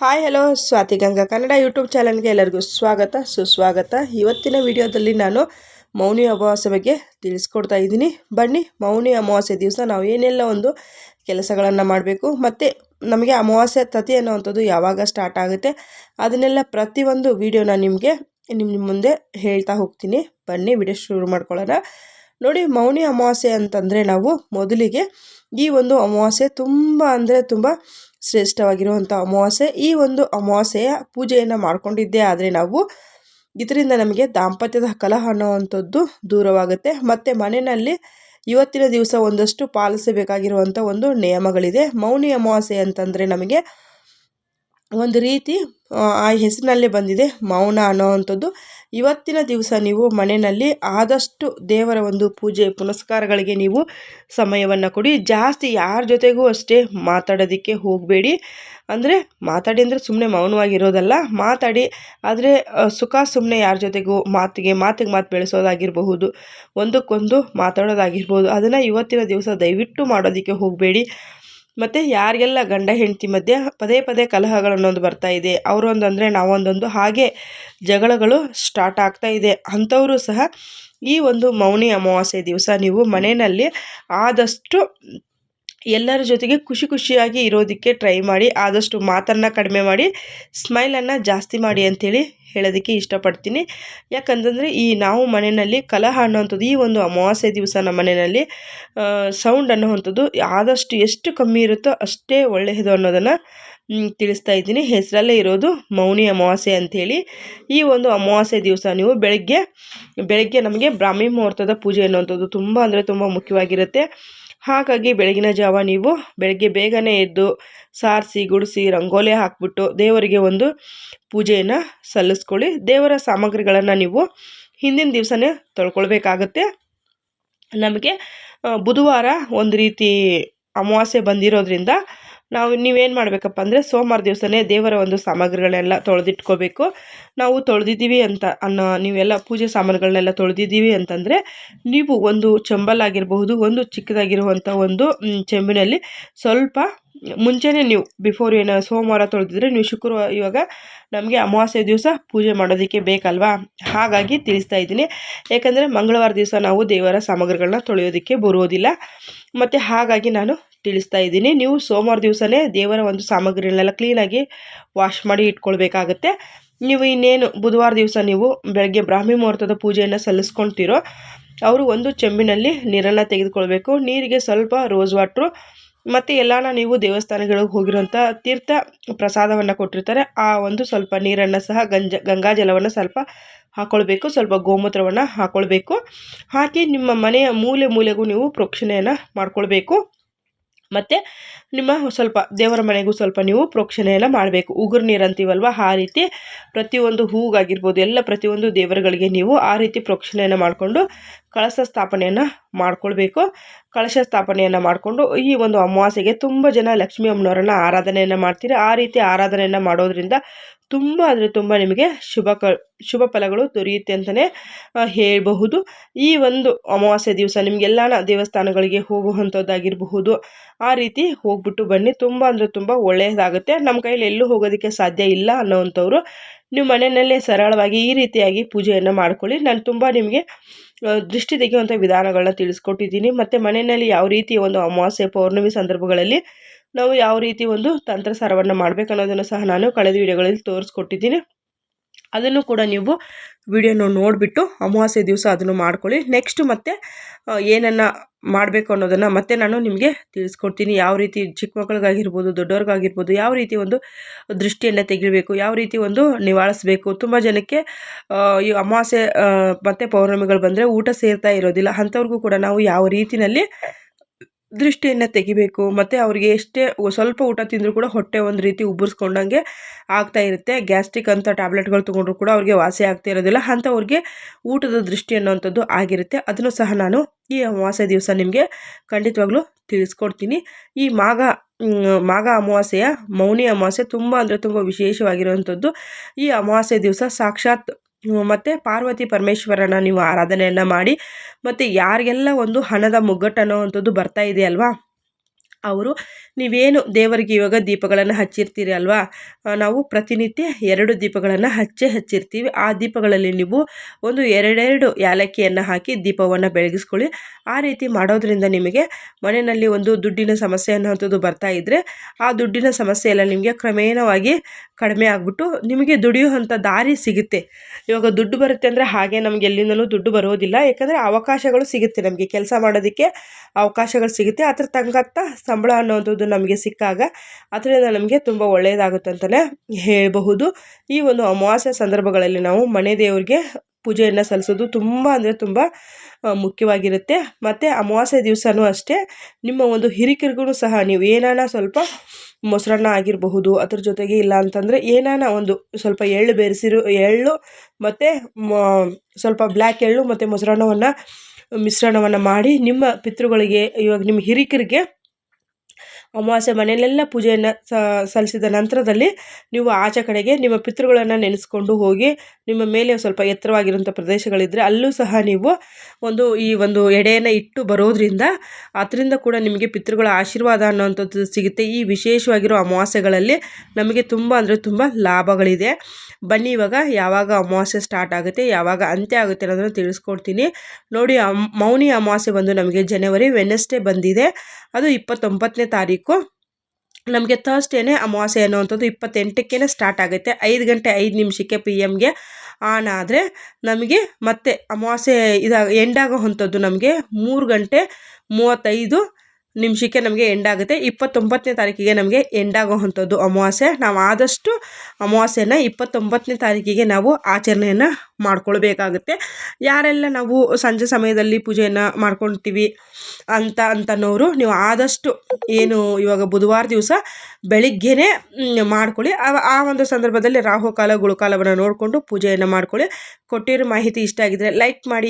Hi, hello, Swathi Ganga. Kannada YouTube ಚಾನಲ್ಗೆ ಎಲ್ಲರಿಗೂ ಸ್ವಾಗತ, ಸುಸ್ವಾಗತ. ಇವತ್ತಿನ ವಿಡಿಯೋದಲ್ಲಿ ನಾನು ಮೌನಿ ಅಮಾವಾಸ್ಯೆ ಬಗ್ಗೆ ತಿಳಿಸ್ಕೊಡ್ತಾ ಇದ್ದೀನಿ. ಬನ್ನಿ, ಮೌನಿ ಅಮಾವಾಸ್ಯೆ ದಿವಸ ನಾವು ಏನೆಲ್ಲ ಒಂದು ಕೆಲಸಗಳನ್ನು ಮಾಡಬೇಕು, ಮತ್ತು ನಮಗೆ ಅಮಾವಾಸ್ಯೆ ತತಿ ಅನ್ನುವಂಥದ್ದು ಯಾವಾಗ ಸ್ಟಾರ್ಟ್ ಆಗುತ್ತೆ, ಅದನ್ನೆಲ್ಲ ಪ್ರತಿಯೊಂದು ವೀಡಿಯೋನ ನಿಮಗೆ ನಿಮ್ಮ ಮುಂದೆ ಹೇಳ್ತಾ ಹೋಗ್ತೀನಿ. ಬನ್ನಿ, ವಿಡಿಯೋ ಶುರು ಮಾಡ್ಕೊಳ್ಳೋಣ. ನೋಡಿ, ಮೌನಿ ಅಮಾವಾಸ್ಯೆ ಅಂತಂದರೆ ನಾವು ಮೊದಲಿಗೆ ಈ ಒಂದು ಅಮಾವಾಸ್ಯೆ ತುಂಬ ಅಂದರೆ ತುಂಬ ಶ್ರೇಷ್ಠವಾಗಿರುವಂಥ ಅಮಾವಾಸ್ಯೆ. ಈ ಒಂದು ಅಮಾವಾಸ್ಯೆಯ ಪೂಜೆಯನ್ನು ಮಾಡಿಕೊಂಡಿದ್ದೇ ಆದರೆ ನಾವು ಇದರಿಂದ ನಮಗೆ ದಾಂಪತ್ಯದ ಕಲಹ ಅನ್ನೋವಂಥದ್ದು ದೂರವಾಗುತ್ತೆ. ಮತ್ತು ಮನೆಯಲ್ಲಿ ಇವತ್ತಿನ ದಿವಸ ಒಂದಷ್ಟು ಪಾಲಿಸಬೇಕಾಗಿರುವಂಥ ಒಂದು ನಿಯಮಗಳಿದೆ. ಮೌನಿ ಅಮಾವಾಸ್ಯೆ ಅಂತಂದರೆ ನಮಗೆ ಒಂದು ರೀತಿ, ಆ ಹೆಸರಿನಲ್ಲೇ ಬಂದಿದೆ ಮೌನ ಅನ್ನೋವಂಥದ್ದು ಇವತ್ತಿನ ದಿವಸ ನೀವು ಮನೆಯಲ್ಲಿ ಆದಷ್ಟು ದೇವರ ಒಂದು ಪೂಜೆ, ಪುನಸ್ಕಾರಗಳಿಗೆ ನೀವು ಸಮಯವನ್ನು ಕೊಡಿ. ಜಾಸ್ತಿ ಯಾರ ಜೊತೆಗೂ ಅಷ್ಟೇ ಮಾತಾಡೋದಕ್ಕೆ ಹೋಗಬೇಡಿ. ಅಂದರೆ ಮಾತಾಡಿ ಅಂದರೆ ಸುಮ್ಮನೆ ಮೌನವಾಗಿರೋದಲ್ಲ, ಮಾತಾಡಿ. ಆದರೆ ಸುಖ ಸುಮ್ಮನೆ ಯಾರ ಜೊತೆಗೂ ಮಾತಿಗೆ ಮಾತಿಗೆ ಮಾತು ಬೆಳೆಸೋದಾಗಿರಬಹುದು, ಒಂದಕ್ಕೊಂದು ಮಾತಾಡೋದಾಗಿರ್ಬೋದು ಅದನ್ನು ಇವತ್ತಿನ ದಿವಸ ದಯವಿಟ್ಟು ಮಾಡೋದಕ್ಕೆ ಹೋಗಬೇಡಿ. ಮತ್ತು ಯಾರಿಗೆಲ್ಲ ಗಂಡ ಹೆಂಡತಿ ಮಧ್ಯೆ ಪದೇ ಪದೇ ಕಲಹಗಳನ್ನೊಂದು ಬರ್ತಾ ಇದೆ ಅವರೊಂದು ಅಂದರೆ ನಾವೊಂದೊಂದು, ಹಾಗೆ ಜಗಳಗಳು ಸ್ಟಾರ್ಟ್ ಆಗ್ತಾ ಇದೆ. ಅಂಥವರು ಸಹ ಈ ಒಂದು ಮೌನಿ ಅಮಾವಾಸ್ಯೆ ದಿವಸ ನೀವು ಮನೆಯಲ್ಲಿ ಆದಷ್ಟು ಎಲ್ಲರ ಜೊತೆಗೆ ಖುಷಿ ಖುಷಿಯಾಗಿ ಇರೋದಕ್ಕೆ ಟ್ರೈ ಮಾಡಿ, ಆದಷ್ಟು ಮಾತನ್ನು ಕಡಿಮೆ ಮಾಡಿ ಸ್ಮೈಲನ್ನು ಜಾಸ್ತಿ ಮಾಡಿ ಅಂಥೇಳಿ ಹೇಳೋದಕ್ಕೆ ಇಷ್ಟಪಡ್ತೀನಿ. ಯಾಕಂತಂದರೆ ಈ ನಾವು ಮನೆಯಲ್ಲಿ ಕಲಹ ಅನ್ನೋವಂಥದ್ದು ಈ ಒಂದು ಅಮಾವಾಸ್ಯೆ ದಿವಸ ನಮ್ಮ ಮನೆಯಲ್ಲಿ ಸೌಂಡ್ ಅನ್ನೋವಂಥದ್ದು ಆದಷ್ಟು ಎಷ್ಟು ಕಮ್ಮಿ ಇರುತ್ತೋ ಅಷ್ಟೇ ಒಳ್ಳೆಯದು ಅನ್ನೋದನ್ನು ತಿಳಿಸ್ತಾ ಇದ್ದೀನಿ. ಹೆಸರಲ್ಲೇ ಇರೋದು ಮೌನಿ ಅಮಾವಾಸ್ಯೆ ಅಂಥೇಳಿ ಈ ಒಂದು ಅಮಾವಾಸ್ಯೆ ದಿವಸ ನೀವು ಬೆಳಗ್ಗೆ ಬೆಳಗ್ಗೆ ನಮಗೆ ಬ್ರಾಹ್ಮಿ ಮುಹೂರ್ತದ ಪೂಜೆ ಅನ್ನುವಂಥದ್ದು ತುಂಬ ಅಂದರೆ ತುಂಬ ಮುಖ್ಯವಾಗಿರುತ್ತೆ. ಹಾಗಾಗಿ ಬೆಳಗಿನ ಜಾವ ನೀವು ಬೆಳಗ್ಗೆ ಬೇಗನೆ ಎದ್ದು ಸಾರಿಸಿ, ಗುಡಿಸಿ, ರಂಗೋಲಿ ಹಾಕ್ಬಿಟ್ಟು ದೇವರಿಗೆ ಒಂದು ಪೂಜೆಯನ್ನು ಸಲ್ಲಿಸ್ಕೊಳ್ಳಿ. ದೇವರ ಸಾಮಗ್ರಿಗಳನ್ನು ನೀವು ಹಿಂದಿನ ದಿವಸನೇ ತೊಳ್ಕೊಳ್ಬೇಕಾಗತ್ತೆ. ನಮಗೆ ಬುಧವಾರ ಒಂದು ರೀತಿ ಅಮಾವಾಸ್ಯೆ ಬಂದಿರೋದ್ರಿಂದ ನಾವು ನೀವೇನು ಮಾಡಬೇಕಪ್ಪ ಅಂದರೆ ಸೋಮವಾರ ದಿವಸನೇ ದೇವರ ಒಂದು ಸಾಮಗ್ರಿಗಳೆಲ್ಲ ತೊಳೆದಿಟ್ಕೋಬೇಕು. ನಾವು ತೊಳೆದಿದ್ದೀವಿ ಅಂತ ಅನ್ನೋ ನೀವೆಲ್ಲ ಪೂಜೆ ಸಾಮಾನುಗಳನ್ನೆಲ್ಲ ತೊಳೆದಿದ್ದೀವಿ ಅಂತಂದರೆ ನೀವು ಒಂದು ಚಂಬಲಾಗಿರಬಹುದು, ಒಂದು ಚಿಕ್ಕದಾಗಿರುವಂಥ ಒಂದು ಚೆಂಬಿನಲ್ಲಿ ಸ್ವಲ್ಪ ಮುಂಚೆನೇ ನೀವು ಬಿಫೋರ್ ಏನು ಸೋಮವಾರ ತೊಳೆದಿದ್ರೆ ನೀವು ಶುಕ್ರವಾರ ಇವಾಗ ನಮಗೆ ಅಮಾವಾಸ್ಯೆ ದಿವಸ ಪೂಜೆ ಮಾಡೋದಕ್ಕೆ ಬೇಕಲ್ವಾ? ಹಾಗಾಗಿ ತಿಳಿಸ್ತಾ ಇದ್ದೀನಿ. ಯಾಕಂದರೆ ಮಂಗಳವಾರ ದಿವಸ ನಾವು ದೇವರ ಸಾಮಗ್ರಿಗಳನ್ನ ತೊಳೆಯೋದಕ್ಕೆ ಬರುವುದಿಲ್ಲ. ಮತ್ತು ಹಾಗಾಗಿ ನಾನು ತಿಳಿಸ್ತಾ ಇದ್ದೀನಿ. ನೀವು ಸೋಮವಾರ ದಿವಸನೇ ದೇವರ ಒಂದು ಸಾಮಗ್ರಿಗಳನ್ನೆಲ್ಲ ಕ್ಲೀನಾಗಿ ವಾಶ್ ಮಾಡಿ ಇಟ್ಕೊಳ್ಬೇಕಾಗತ್ತೆ. ನೀವು ಇನ್ನೇನು ಬುಧವಾರ ದಿವಸ ನೀವು ಬೆಳಗ್ಗೆ ಬ್ರಾಹ್ಮಿ ಮುಹೂರ್ತದ ಪೂಜೆಯನ್ನು ಸಲ್ಲಿಸ್ಕೊಳ್ತೀರೋ ಅವರು ಒಂದು ಚೆಂಬಿನಲ್ಲಿ ನೀರನ್ನು ತೆಗೆದುಕೊಳ್ಬೇಕು. ನೀರಿಗೆ ಸ್ವಲ್ಪ ರೋಸ್ ವಾಟ್ರು ಮತ್ತು ಎಲ್ಲಾನ ನೀವು ದೇವಸ್ಥಾನಗಳಿಗೆ ಹೋಗಿರೋಂಥ ತೀರ್ಥ ಪ್ರಸಾದವನ್ನು ಕೊಟ್ಟಿರ್ತಾರೆ. ಆ ಒಂದು ಸ್ವಲ್ಪ ನೀರನ್ನು ಸಹ ಗಂಜ, ಗಂಗಾ ಜಲವನ್ನು ಸ್ವಲ್ಪ ಹಾಕ್ಕೊಳ್ಬೇಕು ಸ್ವಲ್ಪ ಗೋಮೂತ್ರವನ್ನು ಹಾಕ್ಕೊಳ್ಬೇಕು ಹಾಕಿ ನಿಮ್ಮ ಮನೆಯ ಮೂಲೆ ಮೂಲೆಗೂ ನೀವು ಪ್ರೋಕ್ಷಣೆಯನ್ನು ಮಾಡ್ಕೊಳ್ಬೇಕು. ಮತ್ತು ನಿಮ್ಮ ಸ್ವಲ್ಪ ದೇವರ ಮನೆಗೂ ಸ್ವಲ್ಪ ನೀವು ಪ್ರೋಕ್ಷಣೆಯನ್ನು ಮಾಡಬೇಕು. ಉಗುರು ನೀರು ಅಂತೀವಲ್ವ ಆ ರೀತಿ ಪ್ರತಿಯೊಂದು ಹೂಗಾಗಿರ್ಬೋದು, ಎಲ್ಲ ಪ್ರತಿಯೊಂದು ದೇವರುಗಳಿಗೆ ನೀವು ಆ ರೀತಿ ಪ್ರೋಕ್ಷಣೆಯನ್ನು ಮಾಡಿಕೊಂಡು ಕಳಶ ಸ್ಥಾಪನೆಯನ್ನು ಮಾಡ್ಕೊಳ್ಬೇಕು. ಕಳಶ ಸ್ಥಾಪನೆಯನ್ನು ಮಾಡಿಕೊಂಡು ಈ ಒಂದು ಅಮಾವಾಸ್ಯೆಗೆ ತುಂಬ ಜನ ಲಕ್ಷ್ಮೀ ಅಮ್ಮನವರನ್ನು ಆರಾಧನೆಯನ್ನು ಮಾಡ್ತೀರಿ? ಆ ರೀತಿ ಆರಾಧನೆಯನ್ನು ಮಾಡೋದ್ರಿಂದ ತುಂಬ ಅಂದರೆ ತುಂಬ ನಿಮಗೆ ಶುಭ ಕ, ಶುಭ ಫಲಗಳು ದೊರೆಯುತ್ತೆ ಅಂತಲೇ ಹೇಳಬಹುದು. ಈ ಒಂದು ಅಮಾವಾಸ್ಯೆ ದಿವಸ ನಿಮಗೆಲ್ಲ ದೇವಸ್ಥಾನಗಳಿಗೆ ಹೋಗುವಂಥದ್ದಾಗಿರಬಹುದು ಆ ರೀತಿ ಹೋಗ್ಬಿಟ್ಟು ಬನ್ನಿ. ತುಂಬ ಅಂದರೆ ತುಂಬ ಒಳ್ಳೆಯದಾಗುತ್ತೆ ನಮ್ಮ ಕೈಯಲ್ಲಿ ಎಲ್ಲೂ ಹೋಗೋದಕ್ಕೆ ಸಾಧ್ಯ ಇಲ್ಲ ಅನ್ನೋವಂಥವ್ರು ನೀವು ಮನೆಯಲ್ಲೇ ಸರಳವಾಗಿ ಈ ರೀತಿಯಾಗಿ ಪೂಜೆಯನ್ನು ಮಾಡ್ಕೊಳ್ಳಿ. ನಾನು ತುಂಬ ನಿಮಗೆ ದೃಷ್ಟಿ ತೆಗೆಯುವಂಥ ವಿಧಾನಗಳನ್ನ ತಿಳಿಸ್ಕೊಟ್ಟಿದ್ದೀನಿ. ಮತ್ತು ಮನೆಯಲ್ಲಿ ಯಾವ ರೀತಿ ಒಂದು ಅಮಾವಾಸ್ಯೆ, ಪೌರ್ಣಮಿ ಸಂದರ್ಭಗಳಲ್ಲಿ ನಾವು ಯಾವ ರೀತಿ ಒಂದು ತಂತ್ರಸಾರವನ್ನು ಮಾಡಬೇಕನ್ನೋದನ್ನು ಸಹ ನಾನು ಕಳೆದ ವಿಡಿಯೋಗಳಲ್ಲಿ ತೋರಿಸ್ಕೊಟ್ಟಿದ್ದೀನಿ. ಅದನ್ನು ಕೂಡ ನೀವು ವಿಡಿಯೋನ ನೋಡಿಬಿಟ್ಟು ಅಮಾವಾಸ್ಯೆ ದಿವಸ ಅದನ್ನು ಮಾಡ್ಕೊಳ್ಳಿ. ನೆಕ್ಸ್ಟ್ ಮತ್ತೆ ಏನನ್ನು ಮಾಡಬೇಕು ಅನ್ನೋದನ್ನು ಮತ್ತೆ ನಾನು ನಿಮಗೆ ತಿಳಿಸ್ಕೊಡ್ತೀನಿ. ಯಾವ ರೀತಿ ಚಿಕ್ಕ ಮಕ್ಕಳಿಗಾಗಿರ್ಬೋದು, ದೊಡ್ಡವ್ರಿಗಾಗಿರ್ಬೋದು, ಯಾವ ರೀತಿ ಒಂದು ದೃಷ್ಟಿಯನ್ನು ತೆಗಿಬೇಕು, ಯಾವ ರೀತಿ ಒಂದು ನಿವಾಳಿಸ್ಬೇಕು. ತುಂಬ ಜನಕ್ಕೆ ಈ ಅಮಾವಾಸ್ಯೆ ಮತ್ತು ಪೌರ್ಣಮಿಗಳು ಬಂದರೆ ಊಟ ಸೇರ್ತಾ ಇರೋದಿಲ್ಲ. ಅಂಥವ್ರಿಗೂ ಕೂಡ ನಾವು ಯಾವ ರೀತಿಯಲ್ಲಿ ದೃಷ್ಟಿಯನ್ನು ತೆಗಿಬೇಕು, ಮತ್ತು ಅವ್ರಿಗೆ ಎಷ್ಟೇ ಸ್ವಲ್ಪ ಊಟ ತಿಂದರೂ ಕೂಡ ಹೊಟ್ಟೆ ಒಂದು ರೀತಿ ಉಬ್ಬರಿಸ್ಕೊಂಡಂಗೆ ಆಗ್ತಾ ಇರುತ್ತೆ. ಗ್ಯಾಸ್ಟ್ರಿಕ್ ಅಂತ ಟ್ಯಾಬ್ಲೆಟ್ಗಳು ತೊಗೊಂಡ್ರು ಕೂಡ ಅವ್ರಿಗೆ ವಾಸಿ ಆಗ್ತಾ ಇರೋದಿಲ್ಲ. ಅಂಥವ್ರಿಗೆ ಊಟದ ದೃಷ್ಟಿ ಅನ್ನೋವಂಥದ್ದು ಆಗಿರುತ್ತೆ. ಅದನ್ನು ಸಹ ನಾನು ಈ ಅಮಾವಾಸ್ಯೆ ದಿವಸ ನಿಮಗೆ ಖಂಡಿತವಾಗ್ಲೂ ತಿಳಿಸ್ಕೊಡ್ತೀನಿ. ಈ ಮಾಘ ಮಾಘ ಅಮಾವಾಸ್ಯೆಯ ಮೌನಿ ಅಮಾವಾಸ್ಯೆ ತುಂಬ ಅಂದರೆ ತುಂಬ ವಿಶೇಷವಾಗಿರುವಂಥದ್ದು. ಈ ಅಮಾವಾಸ್ಯೆ ದಿವಸ ಸಾಕ್ಷಾತ್ ಮತ್ತು ಪಾರ್ವತಿ ಪರಮೇಶ್ವರನ ನೀವು ಆರಾಧನೆಯನ್ನು ಮಾಡಿ ಮತ್ತು ಯಾರಿಗೆಲ್ಲ ಒಂದು ಹಣದ ಮುಗ್ಗಟ್ಟು ಅನ್ನೋವಂಥದ್ದು ಬರ್ತಾ ಇದೆ ಅಲ್ವಾ ಅವರು, ನೀವೇನು ದೇವರಿಗೆ ಇವಾಗ ದೀಪಗಳನ್ನು ಹಚ್ಚಿರ್ತೀರಿ ಅಲ್ವಾ? ನಾವು ಪ್ರತಿನಿತ್ಯ ಎರಡು ದೀಪಗಳನ್ನು ಹಚ್ಚೇ ಹಚ್ಚಿರ್ತೀವಿ. ಆ ದೀಪಗಳಲ್ಲಿ ನೀವು ಒಂದು ಎರಡೆರಡು ಏಲಕ್ಕಿಯನ್ನು ಹಾಕಿ ದೀಪವನ್ನು ಬೆಳಗಿಸ್ಕೊಳ್ಳಿ. ಆ ರೀತಿ ಮಾಡೋದ್ರಿಂದ ನಿಮಗೆ ಮನೆಯಲ್ಲಿ ಒಂದು ದುಡ್ಡಿನ ಸಮಸ್ಯೆ ಅನ್ನೋಂಥದ್ದು ಬರ್ತಾ ಇದ್ದರೆ ಆ ದುಡ್ಡಿನ ಸಮಸ್ಯೆ ಎಲ್ಲ ನಿಮಗೆ ಕ್ರಮೇಣವಾಗಿ ಕಡಿಮೆ ಆಗಿಬಿಟ್ಟು ನಿಮಗೆ ದುಡಿಯುವಂಥ ದಾರಿ ಸಿಗುತ್ತೆ. ಇವಾಗ ದುಡ್ಡು ಬರುತ್ತೆ ಅಂದರೆ ಹಾಗೆ ನಮಗೆ ಎಲ್ಲಿಂದಲೂ ದುಡ್ಡು ಬರೋದಿಲ್ಲ. ಯಾಕಂದರೆ ಅವಕಾಶಗಳು ಸಿಗುತ್ತೆ ನಮಗೆ. ಕೆಲಸ ಮಾಡೋದಕ್ಕೆ ಅವಕಾಶಗಳು ಸಿಗುತ್ತೆ. ಅದ್ರ ತಕ್ಕಂಥ ಸಂಬಳ ಅನ್ನೋವಂಥದ್ದು ನಮಗೆ ಸಿಕ್ಕಾಗ ಅದರಿಂದ ನಮಗೆ ತುಂಬ ಒಳ್ಳೆಯದಾಗುತ್ತೆ ಅಂತಲೇ ಹೇಳಬಹುದು. ಈ ಒಂದು ಅಮಾವಾಸ್ಯೆ ಸಂದರ್ಭಗಳಲ್ಲಿ ನಾವು ಮನೆ ದೇವರಿಗೆ ಪೂಜೆಯನ್ನು ಸಲ್ಲಿಸೋದು ತುಂಬ ಅಂದರೆ ತುಂಬ ಮುಖ್ಯವಾಗಿರುತ್ತೆ. ಮತ್ತು ಅಮಾವಾಸ್ಯೆ ದಿವಸನೂ ಅಷ್ಟೇ, ನಿಮ್ಮ ಒಂದು ಹಿರಿಕರಿಗೂ ಸಹ ನೀವು ಏನಾನ ಸ್ವಲ್ಪ ಮೊಸರನ್ನ ಆಗಿರಬಹುದು, ಅದ್ರ ಜೊತೆಗೆ ಇಲ್ಲ ಅಂತಂದರೆ ಏನಾನ ಒಂದು ಸ್ವಲ್ಪ ಎಳ್ಳು ಬೆರೆಸಿರು, ಎಳ್ಳು ಮತ್ತು ಸ್ವಲ್ಪ ಬ್ಲ್ಯಾಕ್ ಎಳ್ಳು ಮತ್ತು ಮೊಸರನ್ನವನ್ನು, ಮಿಶ್ರಣವನ್ನು ಮಾಡಿ ನಿಮ್ಮ ಪಿತೃಗಳಿಗೆ, ಇವಾಗ ನಿಮ್ಮ ಹಿರಿಕರಿಗೆ ಅಮಾವಾಸ್ಯೆ ಮನೆಯಲ್ಲೆಲ್ಲ ಪೂಜೆಯನ್ನು ಸಲ್ಲಿಸಿದ ನಂತರದಲ್ಲಿ ನೀವು ಆಚೆ ಕಡೆಗೆ ನಿಮ್ಮ ಪಿತೃಗಳನ್ನು ನೆನೆಸ್ಕೊಂಡು ಹೋಗಿ ನಿಮ್ಮ ಮೇಲೆ ಸ್ವಲ್ಪ ಎತ್ತರವಾಗಿರುವಂಥ ಪ್ರದೇಶಗಳಿದ್ದರೆ ಅಲ್ಲೂ ಸಹ ನೀವು ಒಂದು ಈ ಒಂದು ಎಡೆಯನ್ನು ಇಟ್ಟು ಬರೋದ್ರಿಂದ ಅದರಿಂದ ಕೂಡ ನಿಮಗೆ ಪಿತೃಗಳ ಆಶೀರ್ವಾದ ಅನ್ನೋವಂಥದ್ದು ಸಿಗುತ್ತೆ. ಈ ವಿಶೇಷವಾಗಿರೋ ಅಮಾವಾಸ್ಯೆಗಳಲ್ಲಿ ನಮಗೆ ತುಂಬ ಅಂದರೆ ತುಂಬ ಲಾಭಗಳಿದೆ. ಬನ್ನಿ ಇವಾಗ, ಯಾವಾಗ ಅಮಾವಾಸ್ಯೆ ಸ್ಟಾರ್ಟ್ ಆಗುತ್ತೆ, ಯಾವಾಗ ಅಂತ್ಯ ಆಗುತ್ತೆ ಅನ್ನೋದನ್ನು ತಿಳಿಸ್ಕೊಡ್ತೀನಿ. ನೋಡಿ ಮೌನಿ ಅಮಾವಾಸ್ಯೆ ಬಂದು ನಮಗೆ ಜನವರಿ ವೆನೆಸ್ಡೇ ಬಂದಿದೆ. ಅದು ಇಪ್ಪತ್ತೊಂಬತ್ತನೇ ತಾರೀಕು. ನಮಗೆ ಥರ್ಸ್ಡೇನೆ ಅಮಾವಾಸ್ಯೆ ಅನ್ನುವಂಥದ್ದು ಇಪ್ಪತ್ತೆಂಟಕ್ಕೇ ಸ್ಟಾರ್ಟ್ ಆಗುತ್ತೆ ಐದು ಗಂಟೆ ಐದು ನಿಮಿಷಕ್ಕೆ ಪಿ ಎಮ್ಗೆ ಆನ್ ಆದರೆ ನಮಗೆ ಮತ್ತೆ ಅಮಾವಾಸ್ಯೆ ಇದಾಗ ಎಂಡ್ ಆಗೋ ಅಂಥದ್ದು ನಮಗೆ ಮೂರು ಗಂಟೆ ಮೂವತ್ತೈದು ನಿಮಿಷಕ್ಕೆ ನಮಗೆ ಎಂಡ್ ಆಗುತ್ತೆ. ಇಪ್ಪತ್ತೊಂಬತ್ತನೇ ತಾರೀಕಿಗೆ ನಮಗೆ ಎಂಡ್ ಆಗೋವಂಥದ್ದು ಅಮಾವಾಸ್ಯೆ. ನಾವು ಆದಷ್ಟು ಅಮಾವಾಸ್ಯೆನ ಇಪ್ಪತ್ತೊಂಬತ್ತನೇ ತಾರೀಕಿಗೆ ನಾವು ಆಚರಣೆಯನ್ನು ಮಾಡ್ಕೊಳ್ಬೇಕಾಗುತ್ತೆ. ಯಾರೆಲ್ಲ ನಾವು ಸಂಜೆ ಸಮಯದಲ್ಲಿ ಪೂಜೆಯನ್ನು ಮಾಡ್ಕೊಳ್ತೀವಿ ಅಂತ ಅಂತನೋರು, ನೀವು ಆದಷ್ಟು ಏನು ಇವಾಗ ಬುಧವಾರ ದಿವಸ ಬೆಳಿಗ್ಗೆನೇ ಮಾಡ್ಕೊಳ್ಳಿ. ಆ- ಆ ಒಂದು ಸಂದರ್ಭದಲ್ಲಿ ರಾಹುಕಾಲ ಗುಳುಕಾಲವನ್ನು ನೋಡಿಕೊಂಡು ಪೂಜೆಯನ್ನು ಮಾಡ್ಕೊಳ್ಳಿ. ಕೊಟ್ಟಿರೋ ಮಾಹಿತಿ ಇಷ್ಟ ಆಗಿದ್ದರೆ ಲೈಕ್ ಮಾಡಿ.